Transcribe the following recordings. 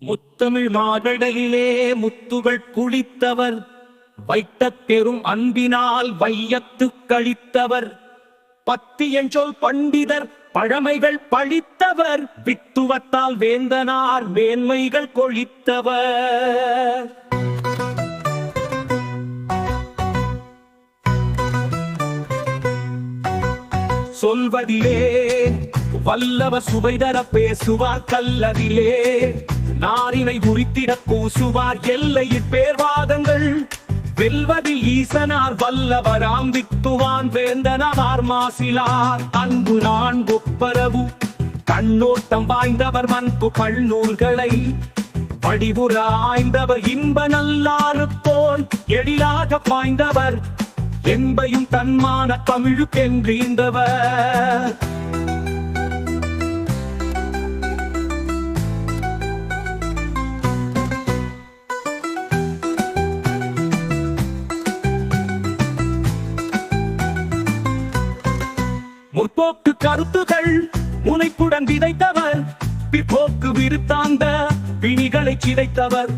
முத்தமிழ் மாகடலிலே முத்துகள் குளித்தவர் வைத்த பெரும் அன்பினால் வையத்து கழித்தவர். பத்தியஞ்சொல் பண்டிதர் பழமைகள் பழித்தவர். வித்துவத்தால் வேந்தனார் மேன்மைகள் கொழித்தவர். சொல்வதிலே வல்லவர் சுவைதர பேசுவார் கல்லதிலே. நாரினை உரித்திட கூசுவார் எல்லையில் பேர்வாதங்கள். வெல்வதில் ஈசனார் வல்லவராம் வித்துவான் வேந்தனார் மாசிலார் அன்பு நான் ஒப்பரவு. கண்ணோட்டம் வாய்ந்தவர் மண்பு கண்ணூல்களை படிவுற ஆய்ந்தவர் இன்ப நல்லாறு போல். எழிலாக பாய்ந்தவர் என்பையும் தன்மான தமிழுக்கென்றீந்தவர். முற்போக்கு கருத்துகள் முனைப்புடன் விதைத்தவர். பிற்போக்கு விருத்தாந்த பிணிகளை சிதைத்தவர்.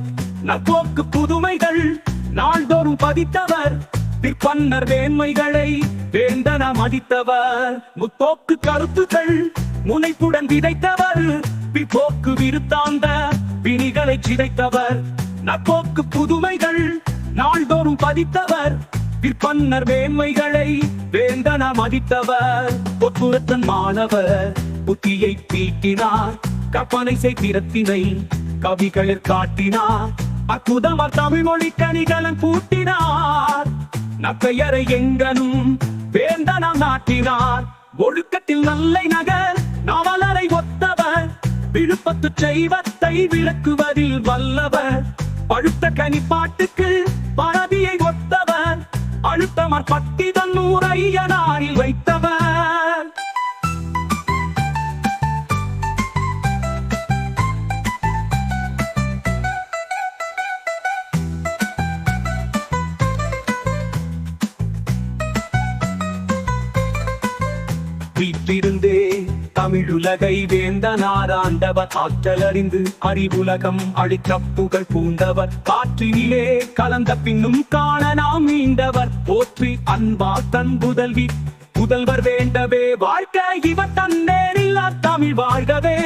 நற்போக்கு புதுமைகள் நாள்தோறும் பதித்தவர். பிற்பன்னர் வேண்மைகளை வேந்தன மதித்தவர். முற்போக்கு கருத்துகள் முனைப்புடன் விதைத்தவர். பிற்போக்கு விருத்தாந்த பிணிகளை சிதைத்தவர். நற்போக்கு புதுமைகள் நாள்தோறும் பதித்தவர். பிற்பன்னர் வேண்மைகளை வேந்தன மதித்தவர் பொத்துரத்தன் மாணவர் புத்தியை தீட்டினார் கற்பனை செய்திரத்தினை கவிகளில் காட்டினார். அற்புதமர் தமிழ் மொழி கனிகளன் கூட்டினார். நக்கையரை எங்கனும் வேந்தனம் நாட்டினார். ஒழுக்கத்தில் நல்லை நகர் நாவலரை ஒத்தவர் விழுப்பத்து செய்வத்தை விளக்குவதில் வல்லவர். பழுத்த கனிப்பாட்டுக்கு அழுத்தமர் பத்தி தன்னூரையனாரில் வைத்தவர். வீட்டிருந்தே தமிழுலகை வேந்தனார் ஆண்டவர். ஆற்றல் அறிந்து அறிவுலகம் அழித்த புகழ் பூண்டவர். காற்றினிலே கலந்த பின்னும் காண நாம் மீண்டவர் அன்பா தன் புதல்வி புதல்வர் வேண்டவே வாழ்க்கை இவர் தன்னேரில்லா தமிழ் வாழ்கவே.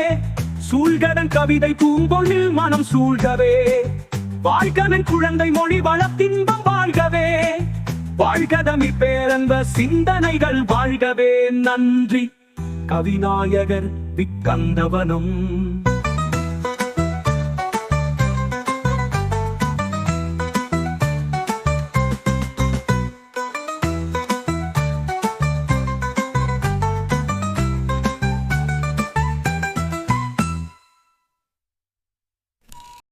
சூழ்கடன் கவிதை பூங்கொழில் மனம் சூழ்கவே. வாழ்கவன் குழந்தை மொழி வளத்தின்பம் வாழ்கவே. வாழ்கதமி பேரன்ப சிந்தனைகள் வாழ்கவே. நன்றி. கவிநாயகர் விக்கந்தவனும்.